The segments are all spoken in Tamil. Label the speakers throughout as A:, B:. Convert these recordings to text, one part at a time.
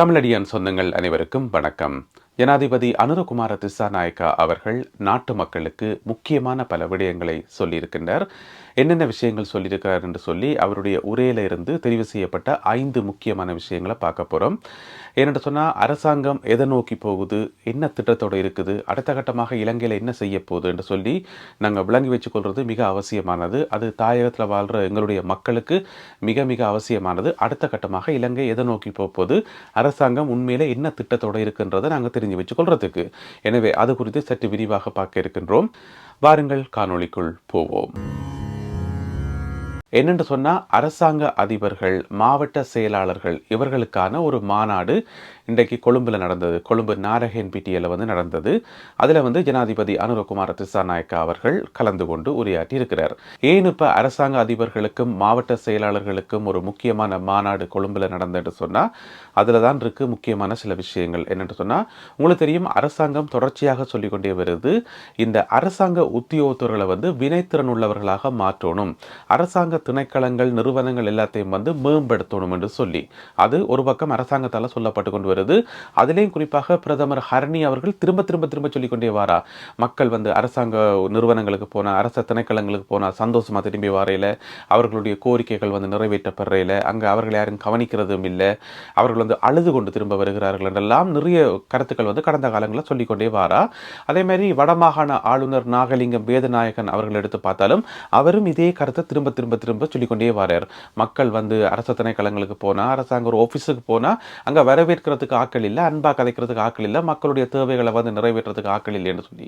A: தமிழடியான் சொந்தங்கள் அனைவருக்கும் வணக்கம். ஜனாதிபதி அனுரகுமார திசாநாயக்கா அவர்கள் நாட்டு மக்களுக்கு முக்கியமான பல விடயங்களை சொல்லியிருக்கின்றார். என்னென்ன விஷயங்கள் சொல்லியிருக்கிறார் என்று சொல்லி அவருடைய உரையில இருந்து தெரிவு செய்யப்பட்ட ஐந்து முக்கியமான விஷயங்களை பார்க்க போகிறோம் ஏனென்று சொன்னால் அரசாங்கம் எதை நோக்கி போகுது? என்ன திட்டத்தோடு இருக்குது? அடுத்த கட்டமாக இலங்கையில் என்ன செய்ய போகுது என்று சொல்லி நாங்கள் விளங்கி வச்சுக்கொள்வது மிக அவசியமானது. அது தாயகத்தில் வாழ்கிற எங்களுடைய மக்களுக்கு மிக மிக அவசியமானது. அடுத்த கட்டமாக இலங்கை எதை நோக்கி போகுது? அரசாங்கம் உண்மையிலே என்ன திட்டத்தோடு இருக்குன்றதை நாங்கள் தெரிஞ்சு வச்சுக்கொள்றதுக்கு. எனவே அது குறித்து சற்று விரிவாக பார்க்க இருக்கின்றோம். வாருங்கள் காணொளிக்குள் போவோம். என்னென்று சொன்னால் அரசாங்க அதிபர்கள் மாவட்ட செயலாளர்கள் இவர்களுக்கான ஒரு மாநாடு இன்றைக்கு கொழும்பில் நடந்தது. கொழும்பு நாரகேன் பிடிஎல வந்து நடந்தது. அதில் வந்து ஜனாதிபதி அனுரகுமார திசாநாயக்கா அவர்கள் கலந்து கொண்டு உரையாற்றி இருக்கிறார். ஏன் இப்போ அரசாங்க அதிபர்களுக்கும் மாவட்ட செயலாளர்களுக்கும் ஒரு முக்கியமான மாநாடு கொழும்பில் நடந்ததுன்னு சொன்னால் அதில் தான் இருக்குது முக்கியமான சில விஷயங்கள். என்னென்னு சொன்னால் உங்களுக்கு தெரியும் அரசாங்கம் தொடர்ச்சியாக சொல்லிக்கொண்டே வருது இந்த அரசாங்க உத்தியோகத்தர்களை வந்து வினைத்திறன் உள்ளவர்களாக மாற்றணும். அரசாங்க திணைக்களங்கள் நிறுவனங்கள் எல்லாத்தையும் வந்து மேம்படுத்தணும் என்று சொல்லி. அது ஒரு பக்கம் அரசாங்கத்தால் சொல்லப்பட்டு கொண்டு வருது. அதிலேயும் குறிப்பாக பிரதமர் ஹரணி அவர்கள் திரும்ப திரும்ப திரும்ப சொல்லிக்கொண்டே வாரா. மக்கள் வந்து அரசாங்க நிறுவனங்களுக்கு போனால் அரச திணைக்களங்களுக்கு போனால் சந்தோஷமா திரும்பி வரையில. அவர்களுடைய கோரிக்கைகள் வந்து நிறைவேற்றப்படுறையில். அங்கே அவர்கள் யாரும் கவனிக்கிறதும் இல்லை. அவர்கள் வந்து அழுது கொண்டு திரும்ப வருகிறார்கள் என்றெல்லாம் நிறைய கருத்துக்கள் வந்து கடந்த காலங்களில் சொல்லிக்கொண்டே வாரா. அதே மாதிரி வடமாகாண ஆளுநர் நாகலிங்கம் வேதநாயகன் அவர்கள் எடுத்து பார்த்தாலும் அவரும் இதே கருத்தை திரும்ப திரும்ப திரும்ப சொல்லிக்கொண்டே வரார். மக்கள் வந்து அரச திணைக்களங்களுக்கு போனால் அரசாங்க ஒரு ஆஃபீஸுக்கு போனால் அங்கே வரவேற்கிறதுக்கு ஆக்கள் இல்லை அன்பாக கதைக்கிறதுக்கு ஆக்கள் இல்லை மக்களுடைய தேவைகளை வந்து நிறைவேற்றுறதுக்கு ஆக்கள் இல்லைன்னு சொல்லி.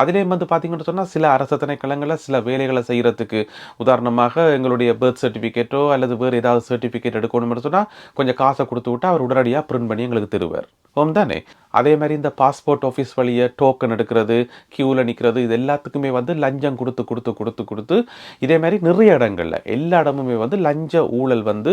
A: அதிலேயும் வந்து பார்த்தீங்கன்னு சொன்னால் சில அரசு திணைக்களங்களில் சில வேலைகளை செய்கிறதுக்கு உதாரணமாக எங்களுடைய பர்த் சர்டிஃபிகேட்டோ அல்லது வேறு ஏதாவது சர்டிஃபிகேட் எடுக்கணும்னு சொன்னால் கொஞ்சம் காசை கொடுத்து விட்டு அவர் உடனடியாக பிரிண்ட் பண்ணி எங்களுக்கு தருவார். ஓம் தானே? அதே மாதிரி இந்த பாஸ்போர்ட் ஆஃபீஸ் வழியை டோக்கன் எடுக்கிறது கியூவில் நிற்கிறது இது எல்லாத்துக்குமே வந்து லஞ்சம் கொடுத்து கொடுத்து கொடுத்து கொடுத்து இதே மாதிரி நிறைய இடங்கள்ல எல்லா இடமுமே வந்து லஞ்ச ஊழல் வந்து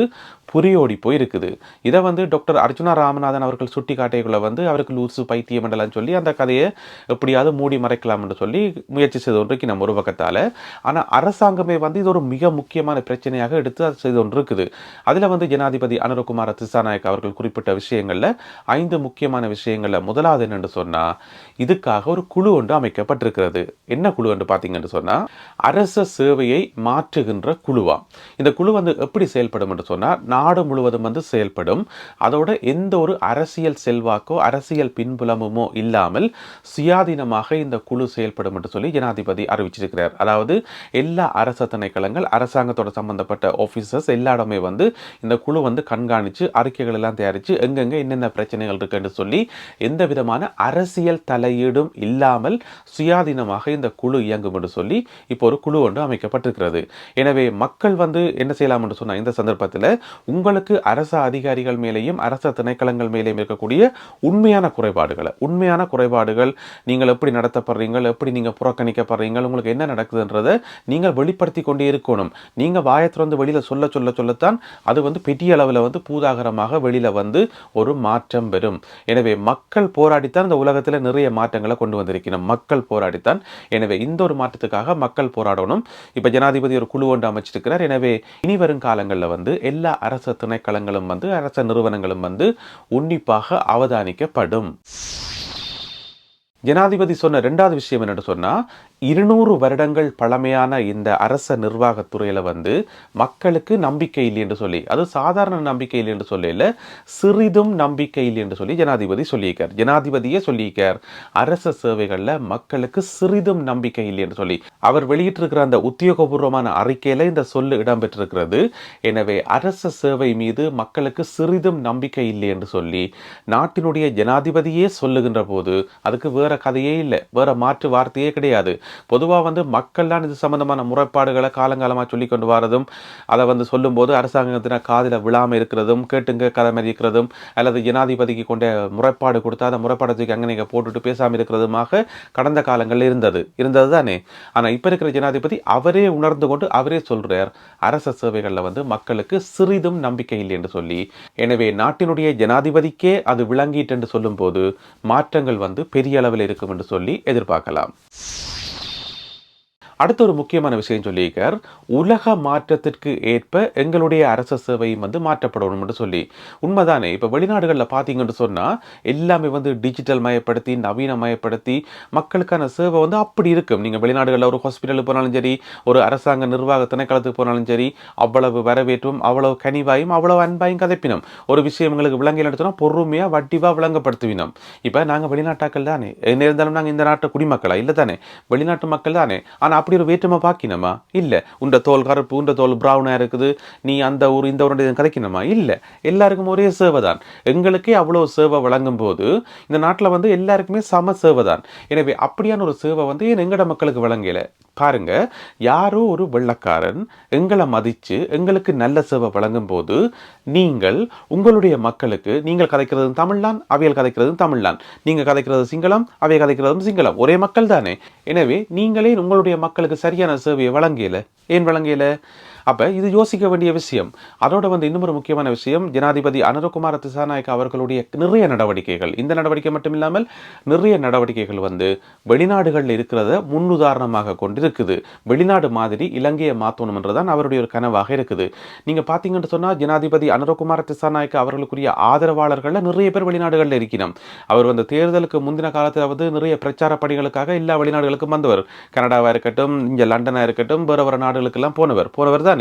A: புரியோடி போய் இருக்குது இதை வந்து டாக்டர் அர்ஜுனா ராமநாதன் அவர்கள் சுட்டி காட்டைக்குள்ள வந்து அவருக்கு லூசு பைத்தியம் என்றலாம் சொல்லி அந்த கதையை எப்படியாவது மூடி மறைக்கலாம் என்று சொல்லி முயற்சி செய்து ஒன்றுக்கு நம்ம ஒரு பக்கத்தால். ஆனால் அரசாங்கமே வந்து இது ஒரு மிக முக்கியமான பிரச்சனையாக எடுத்து அது செய்து ஒன்று இருக்குது அதில் வந்து ஜனாதிபதி அனுரகுமார திசாநாயக் அவர்கள் குறிப்பிட்ட விஷயங்களில் ஐந்து முக்கியமான விஷயங்களில் முதலாவது என்னென்று சொன்னால் இதுக்காக ஒரு குழு ஒன்று அமைக்கப்பட்டிருக்கிறது. என்ன குழு என்று பார்த்தீங்கன்னு சொன்னால் அரச சேவையை மாற்றுகின்ற குழுவா. இந்த குழு வந்து எப்படி செயல்படும் என்று சொன்னால் நாடு முழுவதும் வந்து செயல்படும். அதோட எந்த ஒரு அரசியல் செல்வாக்கோ அரசியல் பின்புலமுமோ இல்லாமல் சுயாதீனமாக இந்த குழு செயல்படும் என்று சொல்லி ஜனாதிபதி அறிவிச்சிருக்கிறார். அதாவது எல்லா அரச திணைக்களங்கள் அரசாங்கத்தோட சம்பந்தப்பட்ட ஆஃபீஸர்ஸ் எல்லாருமே வந்து இந்த குழு வந்து கண்காணித்து அறிக்கைகள் எல்லாம் தயாரித்து எங்கெங்க என்னென்ன பிரச்சனைகள் இருக்குன்னு சொல்லி எந்த விதமான அரசியல் தலையீடும் இல்லாமல் சுயாதீனமாக இந்த குழு இயங்கும் என்று சொல்லி இப்போ ஒரு குழு ஒன்று அமைக்கப்பட்டிருக்கிறது. எனவே மக்கள் வந்து என்ன செய்யலாம் என்று சொன்ன இந்த சந்தர்ப்பத்தில் உங்களுக்கு அரச அதிகாரிகள் மேலேயும் அரச திணைக்களங்கள் மேலேயும் இருக்கக்கூடிய உண்மையான குறைபாடுகளை. உண்மையான குறைபாடுகள் நீங்கள் எப்படி நடத்தப்படுறீங்க எப்படி நீங்கள் புறக்கணிக்கப்படுறீங்க உங்களுக்கு என்ன நடக்குதுன்றதை நீங்கள் வெளிப்படுத்தி கொண்டே இருக்கணும். நீங்கள் வாயத்திறந்து வெளியில் சொல்ல சொல்ல சொல்லத்தான் அது வந்து பெரிய அளவில் வந்து பூதாகரமாக வெளியில் வந்து ஒரு மாற்றம் பெறும். எனவே மக்கள் போராடித்தான் இந்த உலகத்தில் நிறைய மாற்றங்களை கொண்டு வந்திருக்கணும். மக்கள் போராடித்தான். எனவே இந்த ஒரு மாற்றத்துக்காக மக்கள் போராடணும். இப்போ ஜனாதிபதி ஒரு குழு ஒன்று அமைச்சிருக்கிறார். எனவே இனி வரும் காலங்களில் வந்து எல்லா அரச திணைக்களங்களும் வந்து அரச நிறுவனங்களும் வந்து உன்னிப்பாக அவதானிக்கப்படும். ஜனாதிபதி சொன்ன ரெண்டாவது விஷயம் என்னென்னு சொன்னால் இருநூறு வருடங்கள் பழமையான இந்த அரச நிர்வாகத்துறையில் வந்து மக்களுக்கு நம்பிக்கை இல்லை என்று சொல்லி அது சாதாரண நம்பிக்கை இல்லை என்று சொல்லல சிறிதும் நம்பிக்கை இல்லை என்று சொல்லி ஜனாதிபதி சொல்லியிருக்கார். ஜனாதிபதியே சொல்லியிருக்கார் அரச சேவைகள்ல மக்களுக்கு சிறிதும் நம்பிக்கை இல்லை என்று சொல்லி. அவர் வெளியிட்டிருக்கிற அந்த உத்தியோகபூர்வமான அறிக்கையில் இந்த சொல்லு இடம்பெற்றிருக்கிறது. எனவே அரச சேவை மீது மக்களுக்கு சிறிதும் நம்பிக்கை இல்லை என்று சொல்லி நாட்டினுடைய ஜனாதிபதியே சொல்லுகின்ற போது அதுக்கு வேற கதையே இல்லை. வேற மாற்று வார்த்தையே கிடையாது. பொதுவாக வந்து மக்கள்தான் இது சம்பந்தமான முறைப்பாடுகளை காலங்காலமாக சொல்லி கொண்டு வரதும் அதை வந்து சொல்லும்போது அரசாங்கத்தின காதில் விழாமல் இருக்கிறதும் கேட்டுங்க கதை மாதிரி இருக்கிறதும் அல்லது ஜனாதிபதிக்கு கொண்ட முறைப்பாடு கொடுத்தா அந்த முறைப்பாடத்துக்கு அங்கே நீங்கள் போட்டுட்டு பேசாமல் இருக்கிறதுமாக கடந்த காலங்களில் இருந்தது. இருந்தது தானே ஆனால் இப்போ இருக்கிற ஜனாதிபதி அவரே உணர்ந்து கொண்டு அவரே சொல்றார் அரச சேவைகளில் வந்து மக்களுக்கு சிறிதும் நம்பிக்கை இல்லை என்று சொல்லி. எனவே நாட்டினுடைய ஜனாதிபதிக்கே அது விளங்கிட்டு என்று சொல்லும்போது மாற்றங்கள் வந்து பெரிய அளவில் இருக்கும் என்று சொல்லி எதிர்பார்க்கலாம். அடுத்த ஒரு முக்கியமான விஷயம் சொல்லியிருக்கார். உலக மாற்றத்திற்கு ஏற்ப எங்களுடைய அரச சேவையும் வந்து மாற்றப்படணும்னு சொல்லி. உண்மைதானே? இப்போ வெளிநாடுகளில் பார்த்தீங்கன்னு சொன்னால் எல்லாமே வந்து டிஜிட்டல் மயப்படுத்தி நவீனமயப்படுத்தி மக்களுக்கான சேவை வந்து அப்படி இருக்கும். நீங்கள் வெளிநாடுகளில் ஒரு ஹாஸ்பிட்டலுக்கு போனாலும் சரி ஒரு அரசாங்க நிர்வாக திணைக்களத்துக்கு போனாலும் சரி அவ்வளவு வரவேற்றும் அவ்வளவு கனிவாயும் அவ்வளவு அன்பாயும் கதைப்பினம். ஒரு விஷயம் எங்களுக்கு விளங்கி நடத்தினா பொறுமையாக வட்டிவாக விளங்கப்படுத்துவினோம். இப்போ நாங்கள் வெளிநாட்டாக்கள் தானே? என்ன இருந்தாலும் நாங்கள் இந்த நாட்டு குடிமக்களா? இல்லை தானே வெளிநாட்டு மக்கள் தானே? ஆனால் அப்படி ஒரு வேற்றுமை பார்க்கணுமா இல்லை. உண்ட தோல் கருப்பு உண்ட தோல் ப்ரௌனாக இருக்குது. நீ அந்த ஊர் இந்த ஊருடைய கதைக்கணுமா? இல்லை. எல்லாருக்கும் ஒரே சேவை தான். எங்களுக்கே அவ்வளோ சேவை வழங்கும் போது இந்த நாட்டில் வந்து எல்லாருக்குமே சம சேவை தான். எனவே அப்படியான ஒரு சேவை வந்து ஏன் எங்கட மக்களுக்கு வழங்கலை? பாருங்க. யாரோ ஒரு வெள்ளக்காரன் எங்களை மதித்து எங்களுக்கு நல்ல சேவை வழங்கும் போது நீங்கள் உங்களுடைய மக்களுக்கு நீங்கள் கதைக்கிறதும் தமிழ்தான் அவையல் கதைக்கிறதும் தமிழ்தான். நீங்கள் கதைக்கிறது சிங்களம் அவை கதைக்கிறதும் சிங்களம். ஒரே மக்கள் தானே எனவே நீங்களே உங்களுடைய மக்கள் மக்களுக்கு சரியான சேவையை வழங்கல. ஏன் வழங்கல? அப்போ இது யோசிக்க வேண்டிய விஷயம். அதோட வந்து இன்னும் ஒரு முக்கியமான விஷயம் ஜனாதிபதி அனுரகுமார திசாநாயக்க அவர்களுடைய நிறைய நடவடிக்கைகள். இந்த நடவடிக்கை மட்டும் இல்லாமல் நிறைய நடவடிக்கைகள் வந்து வெளிநாடுகளில் இருக்கிறத முன்னுதாரணமாக கொண்டு இருக்குது வெளிநாடு மாதிரி இலங்கையை மாற்றணும்ன்றதான் அவருடைய ஒரு கனவாக இருக்குது. நீங்கள் பார்த்தீங்கன்னு சொன்னால் ஜனாதிபதி அனுரகுமார திசாநாயக்க அவர்களுக்குரிய ஆதரவாளர்களில் நிறைய பேர் வெளிநாடுகளில் இருக்கணும் அவர் வந்து தேர்தலுக்கு முந்தின காலத்தில் வந்து நிறைய பிரச்சார பணிகளுக்காக எல்லா வெளிநாடுகளுக்கும் வந்தவர். கனடாவாக இருக்கட்டும் இங்கே லண்டனாக இருக்கட்டும் வேறு வேறு நாடுகளுக்கெல்லாம் போனவர். போனவர் தான்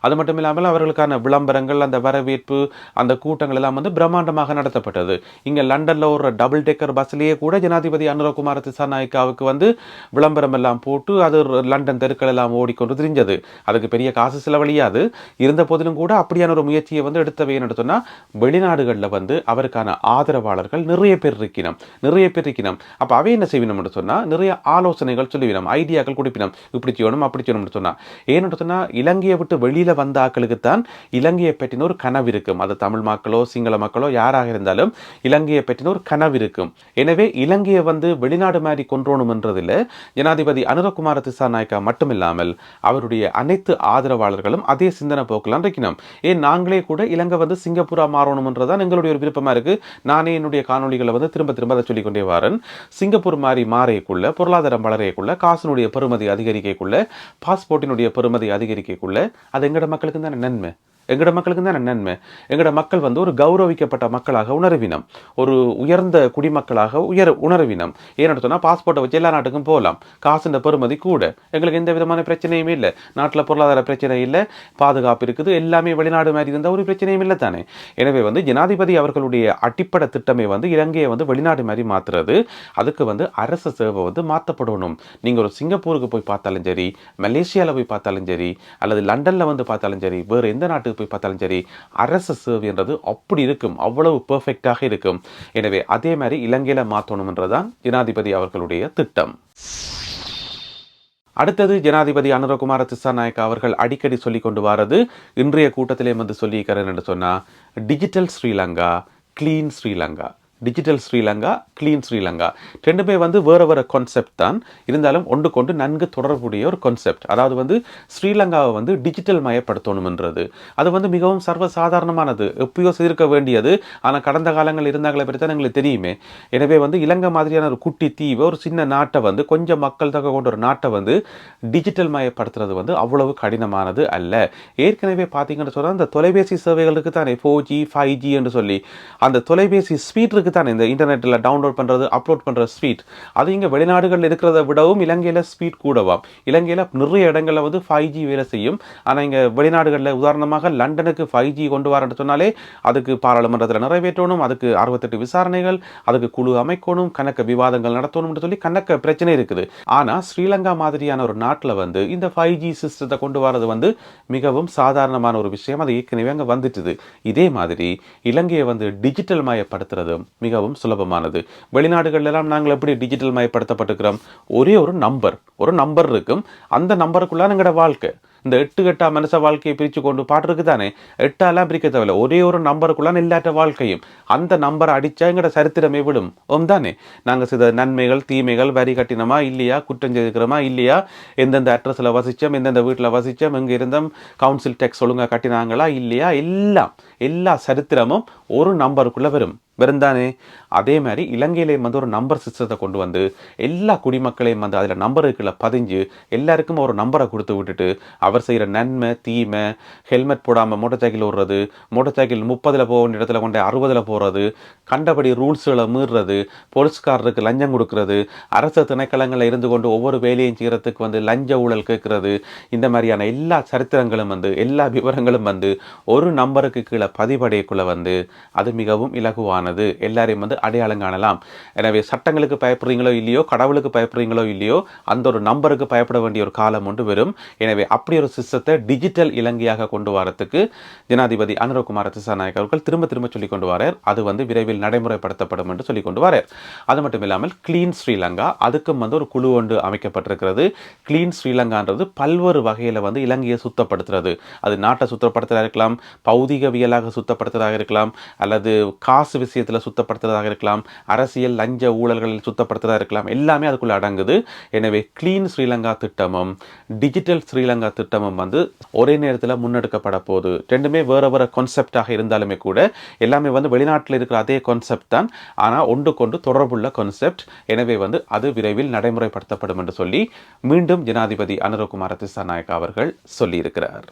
A: அது மட்டும் இல்லாமல் அவர்களுக்கான விளம்பரங்கள் அந்த வரவேற்பு அந்த கூட்டங்கள் எல்லாம் வந்து பிரம்மாண்டமாக நடத்தப்பட்டது. இங்க லண்டன்ல ஒரு டபுள் டெக்கர் பஸ்லயே கூட ஜனாதிபதி அனுரகுமார திசாநாயக்காவுக்கு வந்து விளம்பரம் எல்லாம் போட்டு அது லண்டன் தெருக்கள் எல்லாம் ஓடிக்கொண்டு திரிஞ்சது. அதுக்கு பெரிய காசு செலவழியாது. இருந்த போதிலும் கூட அப்படியான ஒரு முயற்சியை வந்து எடுத்தவை நடத்தினா சொன்னா வெளிநாடுகளில் வந்து அவருக்கான ஆதரவாளர்கள் நிறைய பேர் இருக்கணும் நிறைய பேர் இருக்கணும் அப்ப அவை என்ன செய்வினோம்னு சொன்னால் நிறைய ஆலோசனைகள் சொல்லிவினோம் ஐடியாக்கள் கொடுப்பினோம். இப்படி செய்யணும் அப்படி செய்யணும்னு சொன்னா. ஏன்னு சொன்னா இலங்கையை விட்டு வெளியில் வந்த ஆக்களுக்குத்தான் இலங்கையை பற்றின ஒரு கனவு இருக்கும். அது தமிழ் மக்களோ சிங்கள மக்களோ யாராக இருந்தாலும் இலங்கையை பற்றின ஒரு கனவு இருக்கும். எனவே இலங்கையை வந்து வெளிநாடு மாதிரி கொன்றோணும்ன்றதில் ஜனாதிபதி அனுரகுமார திசாநாயக்கா மட்டுமில்லாமல் அவருடைய அனைத்து ஆதரவாளர்களும் அதே சிந்தனை போக்கலாம் இருக்கணும். ஏன் நாங்களே கூட இலங்கை வந்து சிங்கப்பூரா மாறணும்ன்றதான் எங்களுடைய ஒரு விருப்பமாக இருக்கு. நானே என்னுடைய காணொளிகளை வந்து திரும்ப திரும்ப அதை சொல்லிக்கொண்டே வரேன். சிங்கப்பூர் மாதிரி மாறையக்குள்ள பொருளாதாரம் வளரையக்குள்ள காசினுடைய பெறுமதி அதிகரிக்கக்குள்ள பாஸ்போர்ட்டினுடைய பெறுமதி அதிகரிக்கக்குள்ள அது எங்களோட மக்களுக்கு தானே நன்மை? எங்களோட மக்களுக்கு தான் நன்மை. எங்களோட மக்கள் வந்து ஒரு கௌரவிக்கப்பட்ட மக்களாக உணர்வினம். ஒரு உயர்ந்த குடிமக்களாக உயர் உணர்வினம். ஏன்னு சொன்னால் பாஸ்போர்ட்டை வச்சு எல்லா நாட்டுக்கும் போகலாம். காசுன்ற பெறுமதி கூட. எங்களுக்கு எந்த விதமான பிரச்சனையும் இல்லை. நாட்டில் பொருளாதார பிரச்சனை இல்லை. பாதுகாப்பு இருக்குது. எல்லாமே வெளிநாடு மாதிரி இருந்தால் ஒரு பிரச்சனையும் இல்லை தானே. எனவே வந்து ஜனாதிபதி அவர்களுடைய அடிப்படை திட்டமே வந்து இலங்கையை வந்து வெளிநாடு மாதிரி மாற்றுறது அதுக்கு வந்து அரசு சேவை வந்து மாற்றப்படணும் நீங்கள் ஒரு சிங்கப்பூருக்கு போய் பார்த்தாலும் சரி மலேசியாவில் போய் பார்த்தாலும் சரி அல்லது லண்டனில் வந்து பார்த்தாலும் சரி வேறு எந்த நாட்டுக்கு போய் பார்த்தாலும் சரி அரசு சேவைன்றது அப்படி இருக்கும் அவ்வளவு பெர்ஃபெக்டாக இருக்கும். எனவே அதே மாதிரி இலங்கையில் மாற்றணும்ன்றதான் ஜனாதிபதி அவர்களுடைய திட்டம். அடுத்தது ஜனாதிபதி அனுரகுமார திசாநாயக்கா அவர்கள் அடிக்கடி சொல்லி கொண்டு வாரது இன்றைய கூட்டத்திலே வந்து சொல்லியிருக்கிறேன் என்று சொன்னா digital Sri Lanka clean Sri Lanka digital Sri Lanka clean Sri Lanka ரெண்டுமே வந்து வேறு வேறு கான்செப்ட் தான். இருந்தாலும் ஒன்று கொண்டு நன்கு தொடர்புடைய ஒரு கான்செப்ட் அதாவது வந்து ஸ்ரீலங்காவை வந்து டிஜிட்டல் மயப்படுத்தணும்ன்றது. அது வந்து மிகவும் சர்வசாதாரணமானது. எப்பயோ செய்திருக்க வேண்டியது. ஆனால் கடந்த காலங்கள் இருந்தாங்களே பற்றி தான் எங்களுக்கு தெரியுமே. எனவே வந்து இலங்கை மாதிரியான ஒரு குட்டி தீவு ஒரு சின்ன நாட்டை வந்து கொஞ்சம் மக்கள் தொகை கொண்ட ஒரு நாட்டை வந்து டிஜிட்டல் மயப்படுத்துறது வந்து அவ்வளவு கடினமானது அல்ல. ஏற்கனவே பார்த்தீங்கன்னு சொன்னால் அந்த தொலைபேசி சேவைகளுக்கு தானே ஃபோர் ஜி ஃபைவ் ஜி என்று சொல்லி. அந்த தொலைபேசி ஸ்பீட் இருக்குது தானே இந்த இன்டர்நெட்டில் டவுன்லோட் பண்ணுறது அப்லோட் பண்ணுற ஸ்பீட் அது இங்கே வெளிநாடுகளில் இருக்கிறத விடவும் இலங்கையில் ஸ்பீட் கூடவாம் இலங்கையில் நிறைய இடங்களில் வந்து ஃபைவ் ஜி வேலை செய்யும். ஆனால் இங்கே வெளிநாடுகளில் உதாரணமாக லண்டனுக்கு ஃபைவ் ஜி கொண்டு வரேன்னு சொன்னாலே அதுக்கு பாராளுமன்றத்தில் நிறைவேற்றணும் அதுக்கு அறுபத்தெட்டு விசாரணைகள் அதுக்கு குழு அமைக்கணும் கணக்க விவாதங்கள் நடத்தணும்னு சொல்லி கணக்க பிரச்சனை இருக்குது. ஆனால் ஸ்ரீலங்கா மாதிரியான ஒரு நாட்டில் வந்து இந்த ஃபைவ் ஜி சிஸ்டத்தை கொண்டு வரது வந்து மிகவும் சாதாரணமான ஒரு விஷயம். அது ஏற்கனவே அங்கே வந்துட்டுது. இதே மாதிரி இலங்கையை வந்து டிஜிட்டல் மயப்படுத்துறதும் மிகவும் சுலபமானது. வெளிநாடுகளெல்லாம் நாங்கள் எப்படி டிஜிட்டல் மயப்படுத்தப்பட்டுக்கிறோம் ஒரே ஒரு நம்பர் ஒரு நம்பர் இருக்கும். அந்த நம்பருக்குள்ளே எங்களோட வாழ்க்கை? இந்த எட்டு கட்டா மனுஷ வாழ்க்கையை பிரித்து கொண்டு பாட்டுருக்கு தானே எட்டாலாம் பிரிக்க தேவையில்ல. ஒரே ஒரு நம்பருக்குள்ள இல்லாட்ட வாழ்க்கையும். அந்த நம்பரை அடித்தா எங்களோட சரித்திரமே விடும் ஓம் தானே நாங்கள் சில நன்மைகள் தீமைகள் வரி கட்டினமா இல்லையா? குற்றம் செய்திருக்கிறோமா இல்லையா? எந்தெந்த அட்ரஸில் வசித்தோம் எந்தெந்த வீட்டில் வசித்தோம் எங்கே இருந்தோம்? கவுன்சில் டேக்ஸ் ஒழுங்காக கட்டினாங்களா இல்லையா? எல்லாம். எல்லா சரித்திரமும் ஒரு நம்பருக்குள்ளே வரும். வெறுந்தானே அதே மாதிரி இலங்கையிலேயும் வந்து ஒரு நம்பர் சிஸ்டத்தை கொண்டு வந்து எல்லா குடிமக்களையும் வந்து அதில் நம்பருக்குள்ள பதிஞ்சு எல்லாருக்கும் ஒரு நம்பரை கொடுத்து விட்டுட்டு அவர் செய்கிற நன்மை தீமை ஹெல்மெட் போடாமல் மோட்டார் சைக்கிள் ஓடுறது மோட்டார் சைக்கிள் முப்பதில் போக வேண்டிய இடத்துல கொண்டு அறுபதில் போகிறது கண்டபடி ரூல்ஸுகளை மீறுறது போலீஸ்காரருக்கு லஞ்சம் கொடுக்கறது அரசு திணைக்களங்களில் இருந்து கொண்டு ஒவ்வொரு வேலையும் செய்கிறதுக்கு வந்து லஞ்ச ஊழல் கேட்கறது. இந்த மாதிரியான எல்லா சரித்திரங்களும் வந்து எல்லா விவரங்களும் வந்து ஒரு நம்பருக்கு கீழே பதிவடையக்குள்ள வந்து அது மிகவும் இலகுவானது. எல்லாரையும் வந்து அடையாளம் காணலாம். எனவே சட்டங்களுக்கு பயப்படுறீங்களோ இல்லையோ கடவுளுக்கு பயப்படுறீங்களோ இல்லையோ அந்த ஒரு நம்பருக்கு பயப்பட வேண்டிய ஒரு காலம் ஒன்று வரும். எனவே அப்படி ஒரு சிஸ்டத்தை டிஜிட்டல் இலங்கையாக கொண்டு வரத்துக்கு ஜனாதிபதி அனுரகுமார திசாநாயக் அவர்கள் திரும்ப திரும்ப சொல்லிக் கொண்டு வரார். அது வந்து விரைவில் நடைமுறைப்படுத்தப்படும் என்று சொல்லிக் கொண்டு வரார். அது மட்டும் இல்லாமல் கிளீன் ஸ்ரீலங்கா அதுக்கும் வந்து ஒரு குழு ஒன்று அமைக்கப்பட்டிருக்கிறது. கிளீன் ஸ்ரீலங்கான்றது பல்வேறு வகையில் வந்து இலங்கையை சுத்தப்படுத்துறது. அது நாட்டை சுத்தப்படுத்துறதா இருக்கலாம் பௌதிகவியலாக சுத்தப்படுத்துறதாக இருக்கலாம் அல்லது காசு விஷயத்தில் சுத்தப்படுத்துறதாக இருக்கலாம் அரசியல் லஞ்ச ஊழல்களில் சுத்தப்படுத்துறதாக இருக்கலாம் எல்லாமே அதுக்குள்ளே அடங்குது. எனவே கிளீன் ஸ்ரீலங்கா திட்டமும் டிஜிட்டல் ஸ்ரீலங்கா திட்டமும் வந்து ஒரே நேரத்தில் முன்னெடுக்கப்பட போகுது. ரெண்டுமே வேறு வேறு கான்செப்டாக இருந்தாலுமே கூட எல்லாமே வந்து வெளிநாட்டில் இருக்கிற அதே கான்செப்ட் தான். ஆனால் ஒன்று கொண்டு தொடர்புள்ள கான்செப்ட் எனவே வந்து அது விரைவில் நடைமுறைப்படுத்தப்படும் என்று சொல்லி மீண்டும் ஜனாதிபதி அனுரகுமார திசாநாயக் அவர்கள் சொல்லியிருக்கிறார்.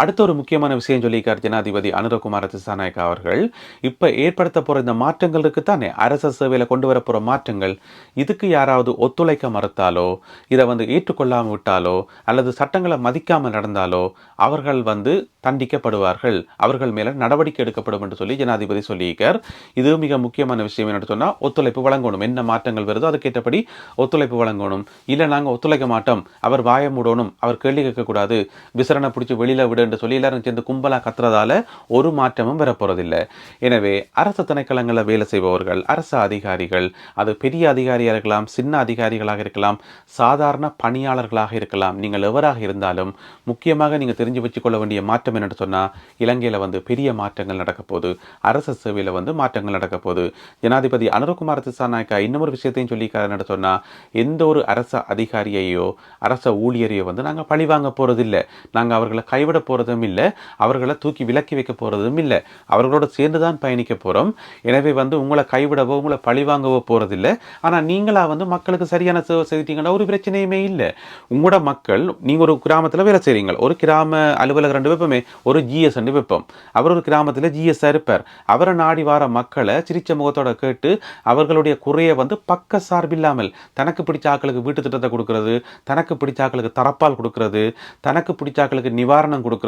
A: அடுத்த ஒரு முக்கியமான விஷயம் சொல்லியிருக்கார் ஜனாதிபதி அனுரகுமார திசாநாயக்கா அவர்கள். இப்போ ஏற்படுத்த போகிற இந்த மாற்றங்கள் இருக்குத்தானே அரச சேவையில் கொண்டு வரப்போகிற மாற்றங்கள் இதுக்கு யாராவது ஒத்துழைக்க மறுத்தாலோ இதை வந்து ஏற்றுக்கொள்ளாமல் விட்டாலோ அல்லது சட்டங்களை மதிக்காமல் நடந்தாலோ அவர்கள் வந்து தண்டிக்கப்படுவார்கள். அவர்கள் மேலே நடவடிக்கை எடுக்கப்படும் என்று சொல்லி ஜனாதிபதி சொல்லியிருக்கார். இது மிக முக்கியமான விஷயம் என்ன சொன்னால் ஒத்துழைப்பு வழங்கணும். என்ன மாற்றங்கள் வருதோ அதுக்கேற்றபடி ஒத்துழைப்பு வழங்கணும். இல்லை நாங்கள் ஒத்துழைக்க மாட்டோம். அவர் வாய மூடணும். அவர் கேள்வி கேட்கக்கூடாது. விசாரணை பிடிச்சி வெளியில் விட என்று சொல்லி எல்லாரும் சேர்ந்து கும்பலாக கத்துறதால ஒரு மாற்றமும் வரப்போறதில்லை. எனவே அரசு திணைக்களங்களில் வேலை செய்பவர்கள் அரசு அதிகாரிகள் அது பெரிய அதிகாரியாக இருக்கலாம் சின்ன அதிகாரிகளாக இருக்கலாம் சாதாரண பணியாளர்களாக இருக்கலாம் நீங்கள் எவராக இருந்தாலும் முக்கியமாக நீங்கள் தெரிஞ்சு வச்சுக்கொள்ள வேண்டிய மாற்றம் என்னென்னு சொன்னால் இலங்கையில் வந்து பெரிய மாற்றங்கள் நடக்க போகுது. அரசு சேவையில் வந்து மாற்றங்கள் நடக்க போகுது. ஜனாதிபதி அனுரகுமார் திசாநாயக்கா இன்னொரு விஷயத்தையும் சொல்லியிருக்காருன்னு சொன்னால் எந்த ஒரு அரசு அதிகாரியையோ அரச ஊழியரையோ வந்து நாங்கள் பழிவாங்க போகிறதில்லை நாங்கள் அவர்களை கைவிட போகிறதும் இல்லை. அவர்களை தூக்கி விலக்கி வைக்க போகிறதும் இல்லை. அவர்களோட சேர்ந்து தான் பயணிக்க போகிறோம் எனவே வந்து உங்களை கைவிடவோ உங்களை பழி வாங்கவோ போகிறதில்லை ஆனால் நீங்களாக வந்து மக்களுக்கு சரியான சேவை செய்திட்டீங்கன்னா ஒரு பிரச்சனையுமே இல்லை. உங்களோட மக்கள் நீங்கள் ஒரு கிராமத்தில் வேலை செய்கிறீங்க ஒரு கிராம அலுவலகம் ரெண்டு வைப்போமே ஒரு ஜிஎஸ் ரெண்டு வைப்போம். அவர் ஒரு கிராமத்தில் ஜிஎஸ் இருப்பார். அவரை நாடி வார மக்களை சிரிச்ச முகத்தோட கேட்டு அவர்களுடைய குறையை வந்து பக்க சார்பில்லாமல் தனக்கு பிடிச்ச ஆக்களுக்கு வீட்டு திட்டத்தை கொடுக்கறது தனக்கு பிடிச்ச ஆக்களுக்கு தரப்பால் கொடுக்கறது தனக்கு பிடிச்ச ஆக்களுக்கு நிவாரணம் கொடுக்கறது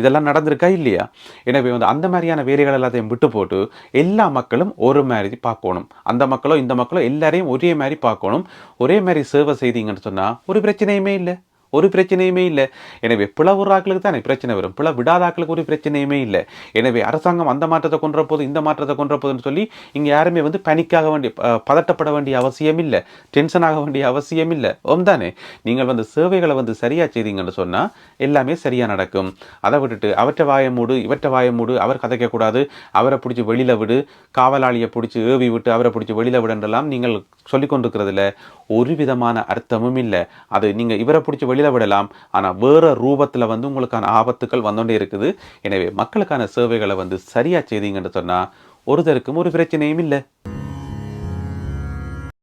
A: இதெல்லாம் நடந்திருக்கா இல்லையா? எனவே வந்து அந்த மாதிரியான வேலைகள் எல்லாத்தையும் விட்டு போட்டு எல்லா மக்களும் ஒரு மாதிரி பார்க்கணும். அந்த மக்களோ இந்த மக்களோ எல்லாரையும் ஒரே மாதிரி பார்க்கணும். ஒரே மாதிரி சேவை செய்தீங்கன்னு சொன்னால் ஒரு பிரச்சனையுமே இல்லை. ஒரு பிரச்சனையுமே இல்லை. எனவே பிளவுறாக்களுக்கு தானே பிரச்சனை வரும். பிள விடாதாக்களுக்கு ஒரு பிரச்சனையுமே இல்லை. எனவே அரசாங்கம் அந்த மாற்றத்தை கொன்ற போது இந்த மாற்றத்தை கொன்ற போதுன்னு சொல்லி இங்கே யாருமே வந்து பனிக்காக வேண்டிய பதட்டப்பட வேண்டிய அவசியம் இல்லை. டென்ஷன் ஆக வேண்டிய அவசியம் இல்லை. ஓம் தானே? நீங்கள் வந்து சேவைகளை வந்து சரியாக செய்தீங்கன்னு சொன்னால் எல்லாமே சரியாக நடக்கும். அதை விட்டுட்டு அவற்றை வாய மூடு இவற்றை வாய மூடு அவர் கதைக்கக்கூடாது அவரை பிடிச்சி வெளியில் விடு காவலாளியை பிடிச்சி ஏவி விட்டு அவரை பிடிச்சி வெளியில் விடன்றெல்லாம் நீங்கள் சொல்லிக்கொண்டிருக்கிறதுல ஒரு விதமான அர்த்தமும் இல்லை. அது நீங்கள் இவரை பிடிச்சி வெளியில் விடலாம் ஆனால் வேறு ரூபத்தில் வந்து உங்களுக்கான ஆபத்துக்கள் வந்துകൊண்டே இருக்குது. எனவே மக்களுக்கான சேவைகளை வந்து சரியாக செய்தீங்கன்னு சொன்னால் ஒருத்தருக்கும் ஒரு பிரச்சனையும் இல்லை.